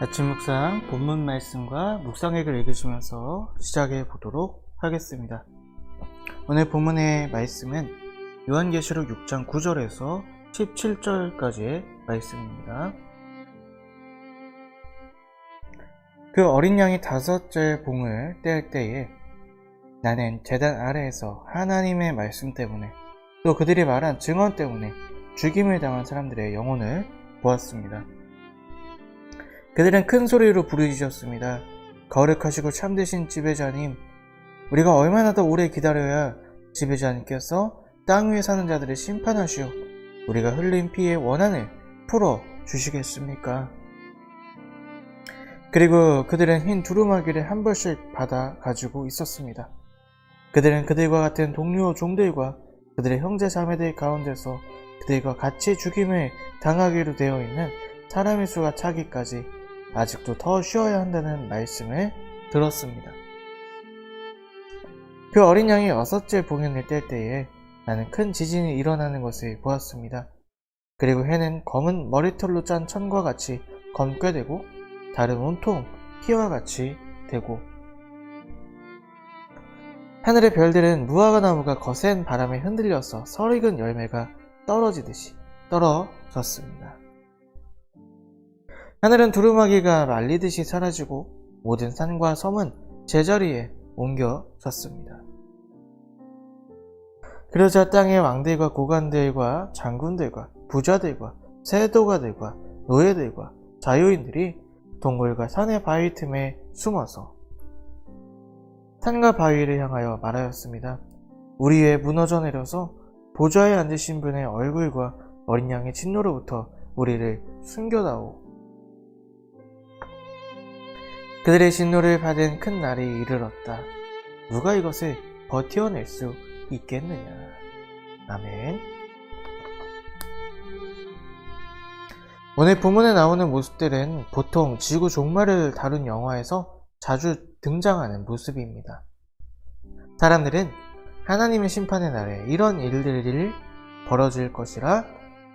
아침 묵상 본문 말씀과 묵상액을 읽으시면서 시작해 보도록 하겠습니다. 오늘 본문의 말씀은 요한계시록 6장 9절에서 17절까지의 말씀입니다. 그 어린 양이 다섯째 봉을 뗄 때에 나는 재단 아래에서 하나님의 말씀 때문에 또 그들이 말한 증언 때문에 죽임을 당한 사람들의 영혼을 보았습니다. 그들은 큰 소리로 부르짖었습니다. 거룩하시고 참되신 지배자님, 우리가 얼마나 더 오래 기다려야 지배자님께서 땅 위에 사는 자들을 심판하시오. 우리가 흘린 피의 원한을 풀어 주시겠습니까? 그리고 그들은 흰 두루마기를 한 벌씩 받아 가지고 있었습니다. 그들은 그들과 같은 동료 종들과 그들의 형제 자매들 가운데서 그들과 같이 죽임을 당하기로 되어 있는 사람의 수가 차기까지 아직도 더 쉬어야 한다는 말씀을 들었습니다. 그 어린 양이 여섯째 봉연을 뗄 때에 나는 큰 지진이 일어나는 것을 보았습니다. 그리고 해는 검은 머리털로 짠 천과 같이 검게 되고 달은 온통 피와 같이 되고 하늘의 별들은 무화과 나무가 거센 바람에 흔들려서 설익은 열매가 떨어지듯이 떨어졌습니다. 하늘은 두루마기가 말리듯이 사라지고 모든 산과 섬은 제자리에 옮겨졌습니다. 그러자 땅의 왕들과 고관들과 장군들과 부자들과 세도가들과 노예들과 자유인들이 동굴과 산의 바위 틈에 숨어서 산과 바위를 향하여 말하였습니다. 우리 위에 무너져 내려서 보좌에 앉으신 분의 얼굴과 어린 양의 진노로부터 우리를 숨겨다오. 그들의 진노를 받은 큰 날이 이르렀다. 누가 이것을 버텨낼 수 있겠느냐. 아멘. 오늘 본문에 나오는 모습들은 보통 지구 종말을 다룬 영화에서 자주 등장하는 모습입니다. 사람들은 하나님의 심판의 날에 이런 일들이 벌어질 것이라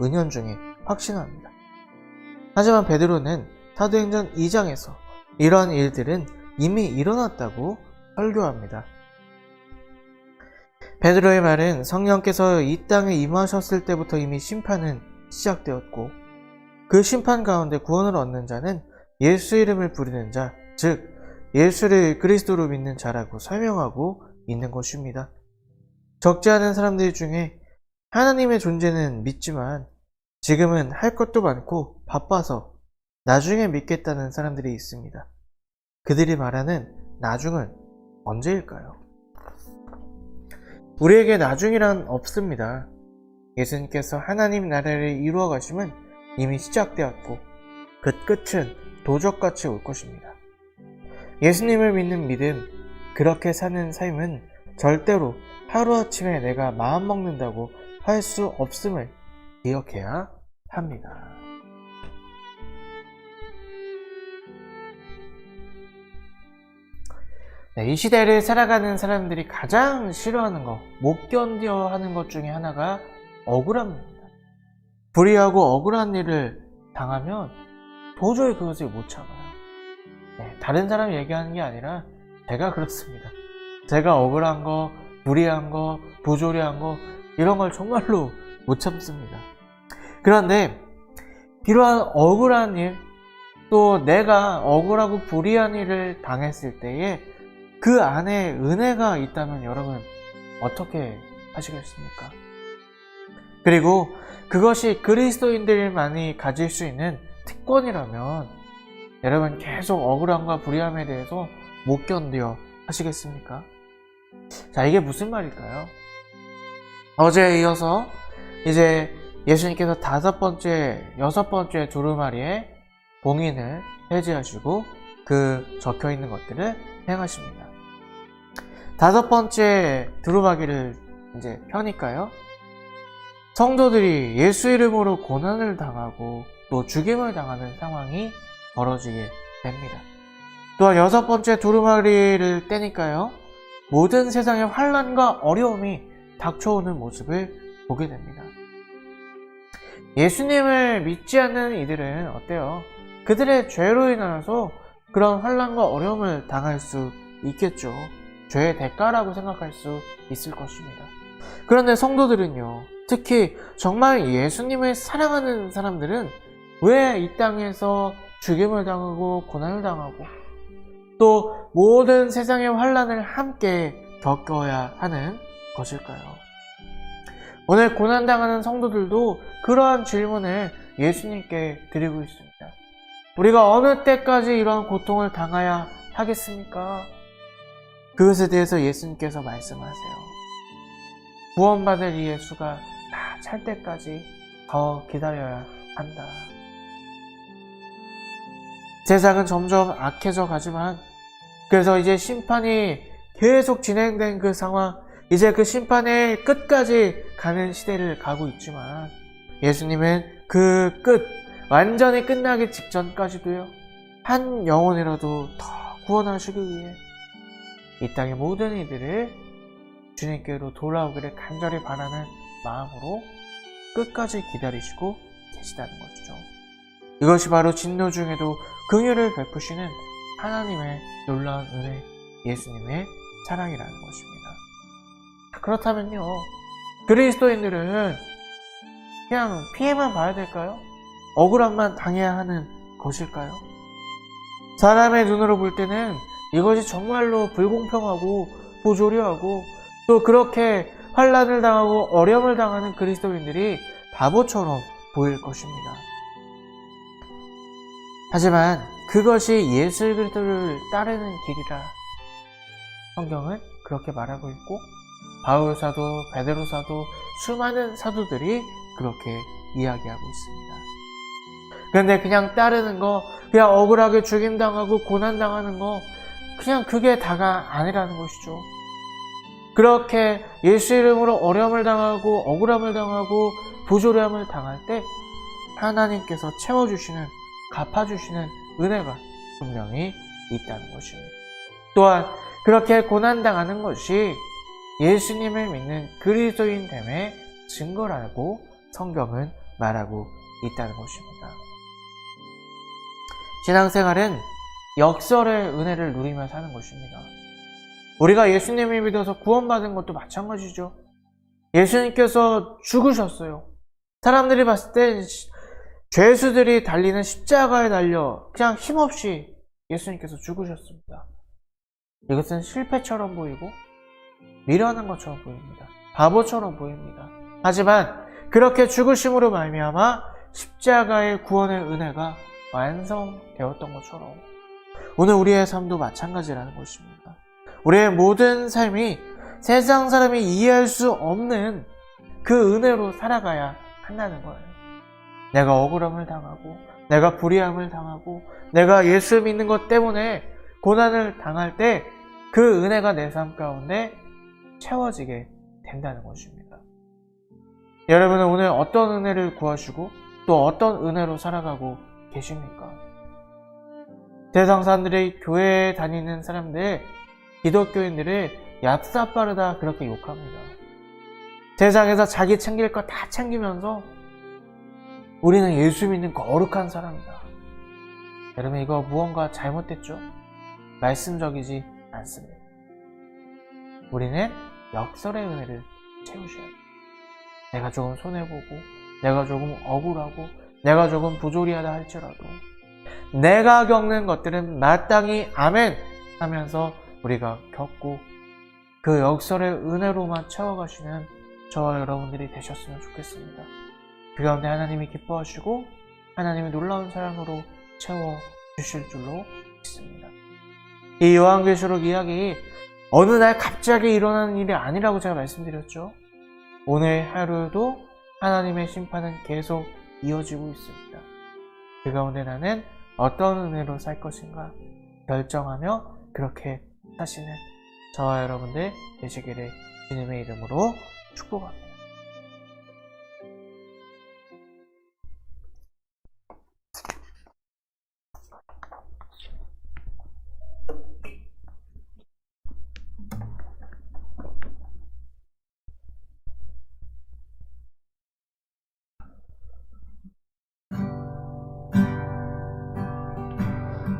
은연중에 확신합니다. 하지만 베드로는 사도행전 2장에서 이러한 일들은 이미 일어났다고 설교합니다. 베드로의 말은 성령께서 이 땅에 임하셨을 때부터 이미 심판은 시작되었고 그 심판 가운데 구원을 얻는 자는 예수 이름을 부르는 자, 즉 예수를 그리스도로 믿는 자라고 설명하고 있는 것입니다. 적지 않은 사람들 중에 하나님의 존재는 믿지만 지금은 할 것도 많고 바빠서 나중에 믿겠다는 사람들이 있습니다. 그들이 말하는 나중은 언제일까요? 우리에게 나중이란 없습니다. 예수님께서 하나님 나라를 이루어 가심은 이미 시작되었고 그 끝은 도적같이 올 것입니다. 예수님을 믿는 믿음, 그렇게 사는 삶은 절대로 하루아침에 내가 마음 먹는다고 할 수 없음을 기억해야 합니다. 네, 이 시대를 살아가는 사람들이 가장 싫어하는 것, 못 견뎌 하는 것 중에 하나가 억울함입니다. 불의하고 억울한 일을 당하면 도저히 그것을 못 참아요. 네, 다른 사람 얘기하는 게 아니라 제가 그렇습니다. 제가 억울한 거, 무리한 거, 부조리한 거 이런 걸 정말로 못 참습니다. 그런데 이러한 억울한 일, 또 내가 억울하고 불의한 일을 당했을 때에 그 안에 은혜가 있다면 여러분 어떻게 하시겠습니까? 그리고 그것이 그리스도인들만이 가질 수 있는 특권이라면 여러분 계속 억울함과 불의함에 대해서 못 견뎌 하시겠습니까? 자, 이게 무슨 말일까요? 어제에 이어서 이제 예수님께서 다섯 번째, 여섯 번째 두루마리에 봉인을 해제하시고 그 적혀 있는 것들을 행하십니다. 다섯 번째 두루마기를 이제 펴니까요. 성도들이 예수 이름으로 고난을 당하고 또 죽임을 당하는 상황이 벌어지게 됩니다. 또한 여섯 번째 두루마리를 떼니까요. 모든 세상의 환란과 어려움이 닥쳐오는 모습을 보게 됩니다. 예수님을 믿지 않는 이들은 어때요? 그들의 죄로 인하여서 그런 환란과 어려움을 당할 수 있겠죠. 죄의 대가라고 생각할 수 있을 것입니다. 그런데 성도들은요, 특히 정말 예수님을 사랑하는 사람들은 왜 이 땅에서 죽임을 당하고 고난을 당하고 또 모든 세상의 환란을 함께 겪어야 하는 것일까요? 오늘 고난당하는 성도들도 그러한 질문을 예수님께 드리고 있습니다. 우리가 어느 때까지 이러한 고통을 당해야 하겠습니까? 그것에 대해서 예수님께서 말씀하세요. 구원받을 이 예수가 다 찰 때까지 더 기다려야 한다. 세상은 점점 악해져 가지만 그래서 이제 심판이 계속 진행된 그 상황, 이제 그 심판의 끝까지 가는 시대를 가고 있지만 예수님은 그 끝, 완전히 끝나기 직전까지도요, 한 영혼이라도 더 구원하시기 위해 이 땅의 모든 이들을 주님께로 돌아오기를 간절히 바라는 마음으로 끝까지 기다리시고 계시다는 것이죠. 이것이 바로 진노 중에도 긍휼을 베푸시는 하나님의 놀라운 은혜, 예수님의 사랑이라는 것입니다. 그렇다면요, 그리스도인들은 그냥 피해만 봐야 될까요? 억울함만 당해야 하는 것일까요? 사람의 눈으로 볼 때는 이것이 정말로 불공평하고 부조리하고 또 그렇게 환란을 당하고 어려움을 당하는 그리스도인들이 바보처럼 보일 것입니다. 하지만 그것이 예수 그리스도를 따르는 길이라 성경은 그렇게 말하고 있고 바울 사도, 베드로 사도, 수많은 사도들이 그렇게 이야기하고 있습니다. 그런데 그냥 따르는 거, 그냥 억울하게 죽임당하고 고난당하는 거, 그냥 그게 다가 아니라는 것이죠. 그렇게 예수 이름으로 어려움을 당하고 억울함을 당하고 부조리함을 당할 때 하나님께서 채워주시는 갚아주시는 은혜가 분명히 있다는 것입니다. 또한 그렇게 고난당하는 것이 예수님을 믿는 그리스도인 됨의 증거라고 성경은 말하고 있다는 것입니다. 신앙생활은 역설의 은혜를 누리며 사는 것입니다. 우리가 예수님을 믿어서 구원받은 것도 마찬가지죠. 예수님께서 죽으셨어요. 사람들이 봤을 때 죄수들이 달리는 십자가에 달려 그냥 힘없이 예수님께서 죽으셨습니다. 이것은 실패처럼 보이고 미련한 것처럼 보입니다. 바보처럼 보입니다. 하지만 그렇게 죽으심으로 말미암아 십자가의 구원의 은혜가 완성되었던 것처럼 오늘 우리의 삶도 마찬가지라는 것입니다. 우리의 모든 삶이 세상 사람이 이해할 수 없는 그 은혜로 살아가야 한다는 거예요. 내가 억울함을 당하고, 내가 불의함을 당하고, 내가 예수 믿는 것 때문에 고난을 당할 때 그 은혜가 내 삶 가운데 채워지게 된다는 것입니다. 여러분은 오늘 어떤 은혜를 구하시고 또 어떤 은혜로 살아가고 계십니까? 사람들이 교회에 다니는 사람들, 기독교인들을 얍삽 빠르다 그렇게 욕합니다. 세상에서 자기 챙길 거 다 챙기면서 우리는 예수 믿는 거룩한 사람이다. 여러분 이거 무언가 잘못됐죠? 말씀적이지 않습니다. 우리는 역설의 은혜를 채우셔야 돼요. 내가 조금 손해보고, 내가 조금 억울하고, 내가 조금 부조리하다 할지라도, 내가 겪는 것들은 마땅히 아멘 하면서 우리가 겪고, 그 역설의 은혜로만 채워가시는 저와 여러분들이 되셨으면 좋겠습니다. 그 가운데 하나님이 기뻐하시고, 하나님의 놀라운 사랑으로 채워 주실 줄로 믿습니다. 이 요한계시록 이야기 어느 날 갑자기 일어나는 일이 아니라고 제가 말씀드렸죠. 오늘 하루도 하나님의 심판은 계속 이어지고 있습니다. 그 가운데 나는 어떤 은혜로 살 것인가 결정하며 그렇게 사시는 저와 여러분들 되시기를 주님의 이름으로 축복합니다.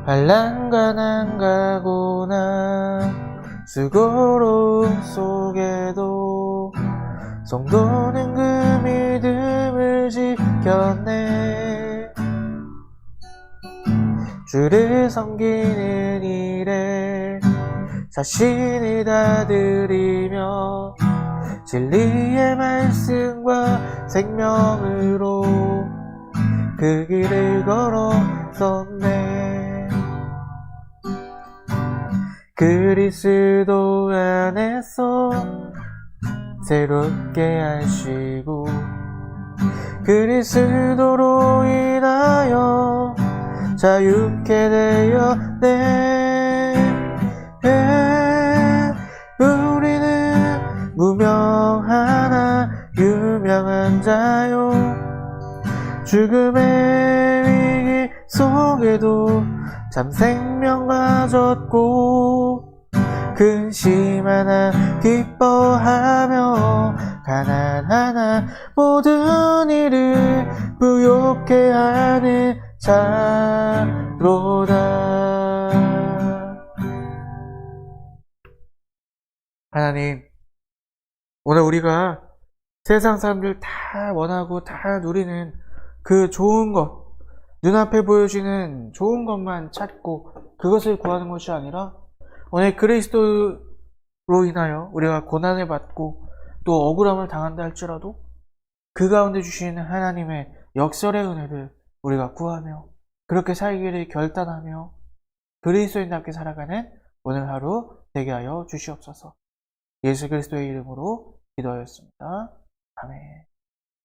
반란과 난가고나. 수고로움 속에도 성도는 그 믿음을 지켰네. 주를 섬기는 일에 자신을 다 드리며 진리의 말씀과 생명으로 그 길을 걸었었네 그리스도 안에서 새롭게 하시고 그리스도로 인하여 자유케 되었네 우리는 무명하나 유명한 자요. 죽음의 위기 속에도 참 생명 가졌고 근심 하나 기뻐하며 가난 하나 모든 일을 부욕해 하는 자로다. 하나님 오늘 우리가 세상 사람들 다 원하고 다 누리는 그 좋은 것 눈앞에 보여지는 좋은 것만 찾고 그것을 구하는 것이 아니라 오늘 그리스도로 인하여 우리가 고난을 받고 또 억울함을 당한다 할지라도 그 가운데 주시는 하나님의 역설의 은혜를 우리가 구하며 그렇게 살기를 결단하며 그리스도인답게 살아가는 오늘 하루 되게 하여 주시옵소서. 예수 그리스도의 이름으로 기도하였습니다. 아멘.